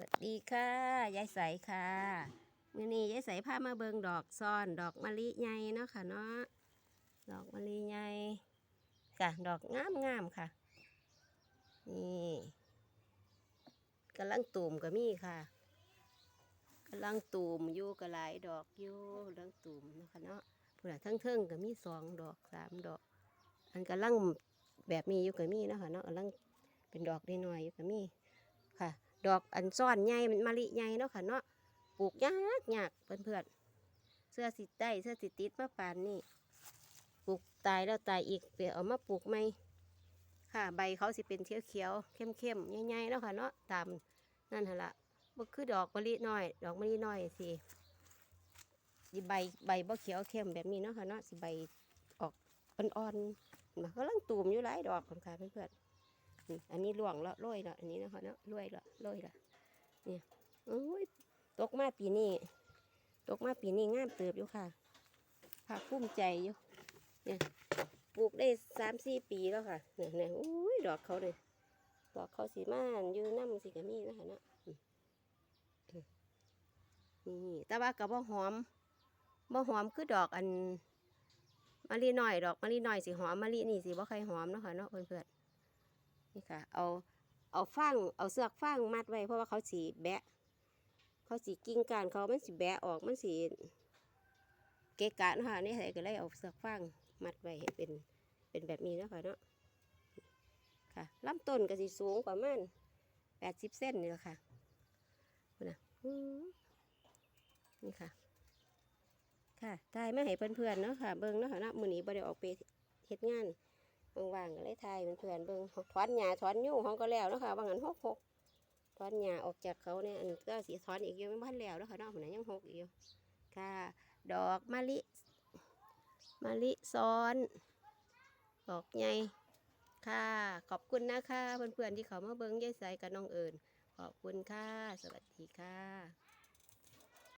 สวัสดีค่ะ ยายใสค่ะมื่อนี้ยายใสพามาเบิงดอกซ่อนดอกมะลิใหญ่เนาะค่ะเนาะดอกมะลิใหญ่ค่ะ ดอกงามงามๆค่ะ นี่กำลังตูมก็มีค่ะกำลังตูมอยู่กระหลายดอกอยู่กำลังตูมเนาะคะเนาะพุ่นน่ะทั้งเทิงก็มีสองดอกสามดอก อันกำลังแบบมีอยู่ก็มีเนาะค่ะเนาะกำลังเป็นดอกน้อยๆอยู่ก็มีค่ะ ดอกอันซ่อนใหญ่มันมะลิใหญ่เนาะค่ะเนาะปลูกยากยากเพื่อนเพื่อนๆเสื้อสิได้เสื้อสิติดมาปานนี่ปลูกตายแล้วตายอีกเปลี่ยนเอามาปลูกใหม่ค่ะใบเขาสิเป็นเขียวเขียวเข้มเข้มใหญ่ๆเนาะค่ะเนาะตามนั่นหละบ่คือดอกมะลิน้อย ดอกมะลิน้อยสิสิใบใบบ่เขียวเข้มแบบนี้เนาะค่ะเนาะสิใบออกอ่อนๆมันกำลังตูมอยู่หลายดอกค่ะเพื่อนๆ อันนี้ล่วงแล้วโรยแล้วอันนี้นะคะเนาะโรยแล้วโรยแล้วเนี่ยโอ้ยตกมาปีนี้ตกมาปีนี้งามเติบอยู่ค่ะภาคภูมิใจอยู่เนี่ยปลูกได้สามสี่ปีแล้วค่ะเนี่ยเนี่ยโอ้ยดอกเขาเลยดอกเขาสีม่านอยู่น้ำสีกระมีนะคะเนาะนี่แต่ว่ากับบ่หอมบ่หอมคือดอกอันมะลิน้อยดอกมะลิน้อยสีหอมมะลินี่สีบ่ใครหอมเนาะค่ะเนาะเพื่อนๆ นี่ค่ะ เอาเอาฟางเอาเสือกฟางมัดไว้เพราะว่าเขาสีแบะ เขาสีกิ่งการเขามันสีแบะออกมันสีเกะกะนะคะนี่ใส่ก็เลยเอาเสือกฟางมัดไว้ให้เป็นเป็นแบบนี้นะคะเนาะค่ะลำต้นก็สีสูงประมาณแปดสิบเซนนี่แหละค่ะนะนี่ค่ะ ค่ะทายไม่ให้เพื่อนๆเนาะค่ะ เบิ้งเนาะค่ะนาะมือนี้บ่ได้ออกไปเฮ็ดงาน บางว่างก็เลยถ่ายเพื่อนเบิ่งถอนหญ้าถอนยุ่งเขาก็แล้วนะคะว่างันหกหกถอนหญ้าออกจากเขาเนี่ยอันก็สีถอนอีกอยู่ไม่พันแล้วนะคะเนาะหัวหน้ายังหกอีกอยู่ค่ะ ดอกมะลิมะลิซ้อนดอกใหญ่ค่ะ ขอบคุณนะคะเพื่อนๆที่เขามาเบิ่งยายใสกับน้องเอิญขอบคุณค่ะ สวัสดีค่ะ